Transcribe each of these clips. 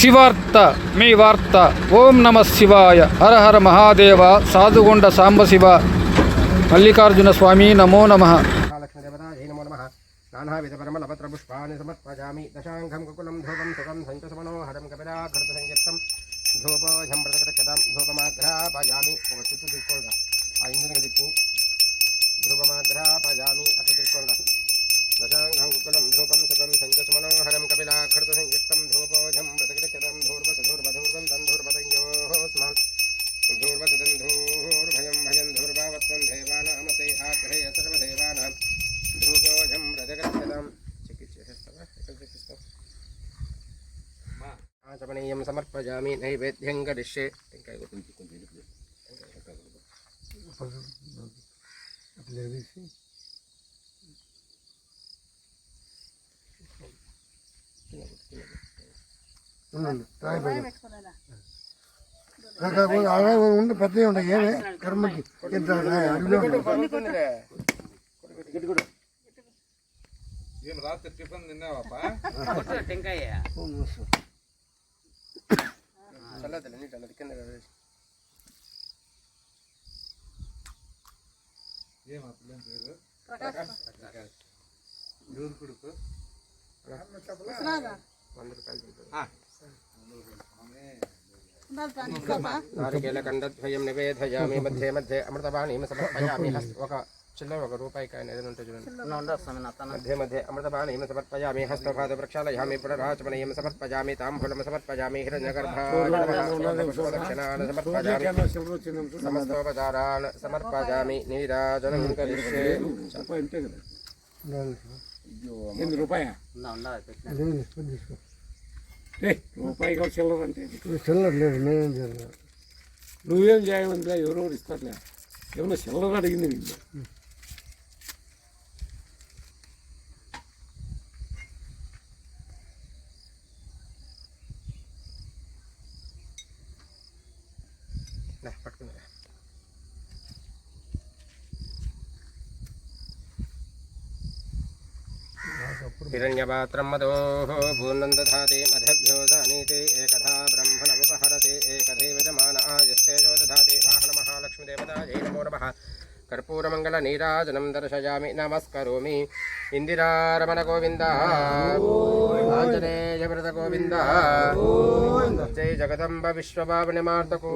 శివార్త మీ వార్త. ఓం నమ శివాయ. హర హర మహాదేవ. సాధుగుండ సాంబశివ. మల్లికార్జున స్వామి నమో నమ. నానావిధ పరమలపత్ర పుష్పాన్ని సమర్పయామి. దశాంఘం కుకులం ధూపం సుఖం సంచ మనోహరం కపిరాఘృత సంయుక్తం ధూపోహం వ్రతకృతం ధూపమాగ్రాపయామి. ఒక చుట్టూ తీసుకోగా ఆ ఇంజన్ దిక్కు. ధూపమాగ్రాపయామి. అట్లా తీసుకోగా दशाङ्घं कुकुलं धूपं सुखं सञ्चसुमनोहरं कपिलाघृतसंयुक्तं धूपोऽधं मृतकृतकृतं धूर्वसधूर्वधूर्वं तन्धूर्वतयोस्मान् धूर्वसुतं धूर्भयं भयं धूर्भावत्वं देवानामसे आग्रेय सर्वदेवानां धूपोऽधं मृतकृतकृतं आचमनीयं समर्पयामि नैवेद्यं करिष्ये अपने నైవేద్యం కరిష్యే ఇంకా కొంచెం కొంచెం ఉండి పెద్దవి ఉంటాయి ఏమే కర్మకి ఇంత అడిగిలో ఏం రాత్రి టిఫిన్ తిన్నావాపా చల్లదు నీట్ అన్నది కింద వేసి. ఏం ఆ పిల్లని పేరు ఎవరు కొడుకు వంద రూపాయలు తింటుంది. ఆ. నారికేళకండద్వయం నివేదయామి మధ్య మధ్య అమృతపాణీం సమర్పయామి హస్త ఒక చిల్లర ఒక రూపాయి కాయన ఏదైనా ఉంటుంది చూడండి మధ్య మధ్య అమృతపాణీం సమర్పయామి హస్తపాద ప్రక్షాళయామి పునరాచమనీయం సమర్పయామి తాంబూలం సమర్పయామి హిరణ్యగర్భాక్షణాన్ సమర్పయామి సమస్తోపచారాన్ సమర్పయామి నీరాజనం కరిష్యే ఎనిమిది రూపాయ రూపాయి కాదు చిల్లర అంటే చిల్లర లేదు నేనేం చిల్లర నువ్వేం చేయమంటే ఎవరో ఇస్తారులే. ఏమన్నా చిల్లర అడిగింది నిన్ను. हिरण्यपात्रं मदोः पूर्णं दधाति मध्यभ्यो जानीति एकधा ब्रह्मणमुपहरति एकधैव जमान आयस्तेजो दधाति वाहनमहालक्ष्मीदेवतायै नमो नमः कर्पूरमङ्गलनीराजनं दर्शयामि नमस्करोमि इन्दिरारमणगोविन्द आञ्जनेयव्रतगोविन्द जय जगदम्ब विश्वभावनिमार्तको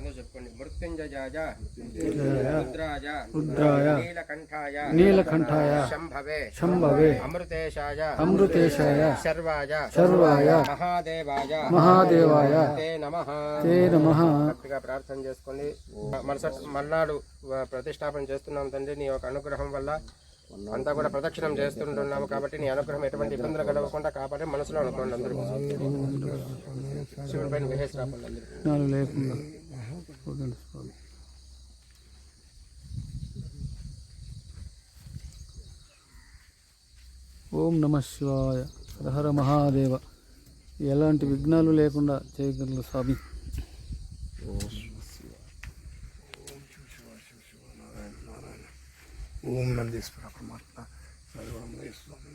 అందరూ చెప్పుకోండి మృత్యుంజయాజ రుద్రాయ నీలకంఠాయ నీలకంఠాయ శంభవే శంభవే అమృతేశాయ అమృతేశాయ శర్వాయ సర్వాయ మహాదేవాయ మహాదేవాయ తే నమ. తే నమః. గట్టిగా ప్రార్థన చేసుకోండి. మరుసటి మర్నాడు ప్రతిష్టాపన చేస్తున్నాం తండ్రి. నీ యొక్క అనుగ్రహం వల్ల అంతా కూడా ప్రదక్షిణం చేస్తుంటున్నాము కాబట్టి నీ అనుగ్రహం ఎటువంటి ఇబ్బందులు కలగకుండా కాబట్టి మనసులో అనుకోండి అందరూ. శివుడి పైన విహేసి రాపండి అందరూ స్వామి. ఓం నమ శివాయ హరహర మహాదేవ ఎలాంటి విఘ్నాలు లేకుండా చేయగలరు స్వామి ఓం నందీశ్వర పరమాత్మ సర్వం స్వామి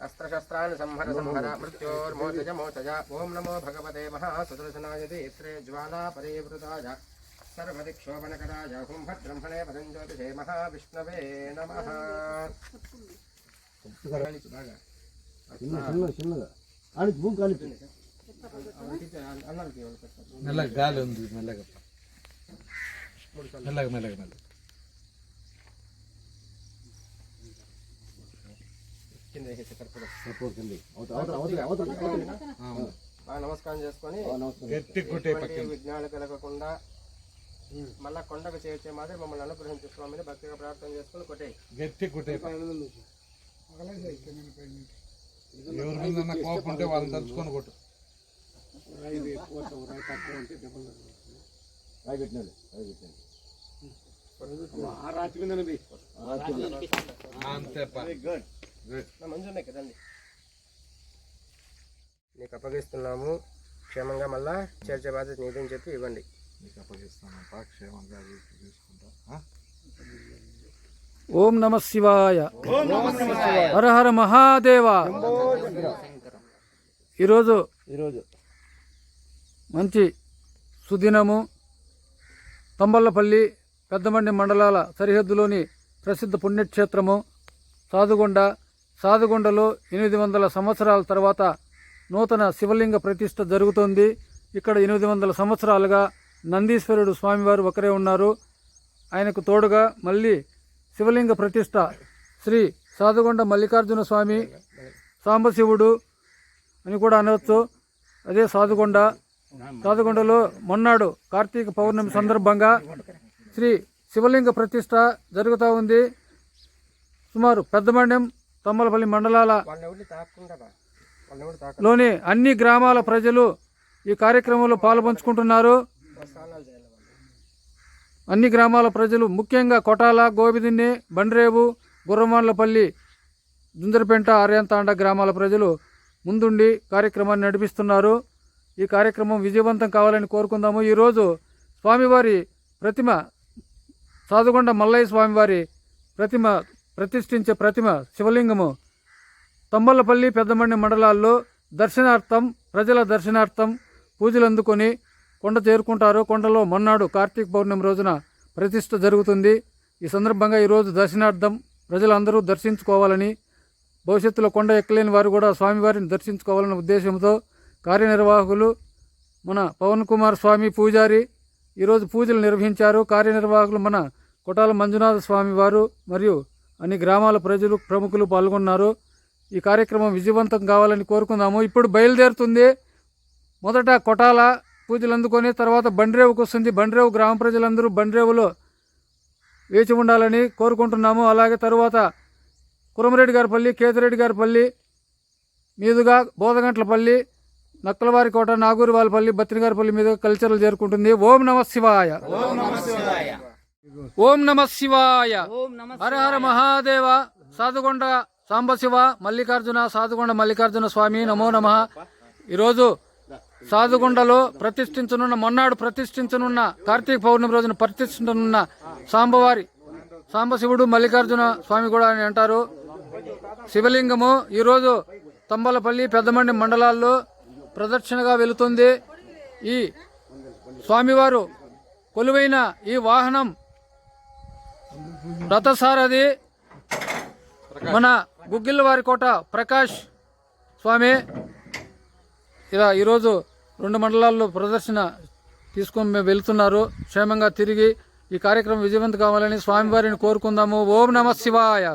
పరమపురుషాయ పరమాత్మనే పరకర్మ మంత్రయంత్రతంత్రౌషధ అస్త్రశస్త్రాన్ని సంహర సంహర మృత్యోర్మోచజ మోచజ ఓం నమో భగవతే మహాసుదర్శనాయ దేత్రే జ్వాలా పరివృతాయ సర్వదిక్షోభనకరాయ హుం భద్రహ్మణే పరం జ్యోతిషే మహావిష్ణవే నమ బాగా చిన్నగా చిన్నగా అని భూమి కాలిపి అన్నానికి ఏమన్నా పెట్టాలి? మెల్లగా గాలి ఉంది మెల్లగా మెల్లగా మెల్లగా మెల్లగా నమస్కారం చేసుకొని విఘ్నాలు కలగకుండా మళ్ళా కొండకు చేర్చే మాదిరి మమ్మల్ని అనుగ్రహించే స్వామిని భక్తిగా ప్రార్థన చేసుకొని కొట్టే గట్టి కొట్టే ఎవరి మీద కోపం ఉంటే వాళ్ళని తలుచుకొని కొట్టు. రాయి కదండి నీకు అప్పగిస్తున్నాము క్షేమంగా మళ్ళా చేర్చే బాధ్యత నీదని చెప్పి ఇవ్వండి. నీకు అప్పగిస్తానప్పా క్షేమంగా? ఓం నమ శివాయ. హర హర మహాదేవ. ఈరోజు ఈరోజు. మంచి సుదినము. తంబల్లపల్లి పెద్దమండి మండలాల సరిహద్దులోని ప్రసిద్ధ పుణ్యక్షేత్రము సాదుగొండ సాధుగుండలో ఎనిమిది వందల సంవత్సరాల తర్వాత నూతన శివలింగ ప్రతిష్ఠ జరుగుతోంది. ఇక్కడ ఎనిమిది వందల సంవత్సరాలుగా నందీశ్వరుడు స్వామివారు ఒకరే ఉన్నారు. ఆయనకు తోడుగా మళ్ళీ శివలింగ ప్రతిష్ఠ శ్రీ సాధుగొండ మల్లికార్జున స్వామి సాంబశివుడు అని కూడా అనవచ్చు. అదే సాధుగొండ. సాధుగొండలో మొన్నాడు కార్తీక పౌర్ణమి సందర్భంగా శ్రీ శివలింగ ప్రతిష్ట జరుగుతూ ఉంది. సుమారు పెద్దమండ్యం తమ్మలపల్లి మండలాల లోని అన్ని గ్రామాల ప్రజలు ఈ కార్యక్రమంలో పాల్పంచుకుంటున్నారు. అన్ని గ్రామాల ప్రజలు ముఖ్యంగా కొటాల గోబిదిన్ని బండ్రేవు గుర్రమాన్లపల్లి జుందరపెంట ఆర్యంతాండ గ్రామాల ప్రజలు ముందుండి కార్యక్రమాన్ని నడిపిస్తున్నారు. ఈ కార్యక్రమం విజయవంతం కావాలని కోరుకుందాము. ఈరోజు స్వామివారి ప్రతిమ సాదుగొండ మల్లయ్య స్వామివారి ప్రతిమ ప్రతిష్ఠించే ప్రతిమ శివలింగము. తంబలపల్లి పెద్దమండి మండలాల్లో దర్శనార్థం ప్రజల దర్శనార్థం పూజలు అందుకొని కొండ చేరుకుంటారు. కొండలో మొన్నాడు కార్తీక పౌర్ణమి రోజున ప్రతిష్ఠ జరుగుతుంది. ఈ సందర్భంగా ఈరోజు దర్శనార్థం ప్రజలందరూ దర్శించుకోవాలని భవిష్యత్తులో కొండ ఎక్కలేని వారు కూడా స్వామివారిని దర్శించుకోవాలనే ఉద్దేశంతో కార్యనిర్వాహకులు మన పవన్ కుమార్ స్వామి పూజారి ఈరోజు పూజలు నిర్వహించారు. కార్యనిర్వాహకులు మన కొటాల మంజునాథ స్వామి వారు మరియు అన్ని గ్రామాల ప్రజలు ప్రముఖులు పాల్గొన్నారు. ఈ కార్యక్రమం విజయవంతం కావాలని కోరుకుందాము. ఇప్పుడు బయలుదేరుతుంది మొదట కొటాల పూజలు అందుకొని తర్వాత బండ్రేవుకు వస్తుంది. బండ్రేవు గ్రామ ప్రజలందరూ బండ్రేవులో వేచి ఉండాలని కోరుకుంటున్నాము. అలాగే తరువాత కురమరెడ్డి గారిపల్లి కేతిరెడ్డి గారిపల్లి మీదుగా బోధగంట్లపల్లి నక్కలవారి కోట నాగూరి వాళ్ళపల్లి బత్తినగారిపల్లి మీదుగా కల్చర్లు చేరుకుంటుంది. ఓం నమ శివాయ. ఓం నమ శివాయ. హర హర మహాదేవ. సాధుకొండ సాంబశివ మల్లికార్జున సాధుకొండ మల్లికార్జున స్వామి నమో నమ. ఈరోజు సాధుకొండలో ప్రతిష్ఠించనున్న మొన్నాడు ప్రతిష్ఠించనున్న కార్తీక పౌర్ణమి రోజున ప్రతిష్ఠించనున్న సాంబవారి సాంబశివుడు మల్లికార్జున స్వామి కూడా అని అంటారు. శివలింగము ఈరోజు తంబలపల్లి పెద్దమండి మండలాల్లో ప్రదక్షిణగా వెళుతుంది. ఈ స్వామివారు కొలువైన ఈ వాహనం రథసారథి మన గుగ్గిళ్ళవారి కోట ప్రకాష్ స్వామి. ఇలా ఈరోజు రెండు మండలాల్లో ప్రదర్శన తీసుకొని మేము వెళ్తున్నారు. క్షేమంగా తిరిగి ఈ కార్యక్రమం విజయవంతం కావాలని స్వామివారిని కోరుకుందాము. ఓం నమ శివాయ.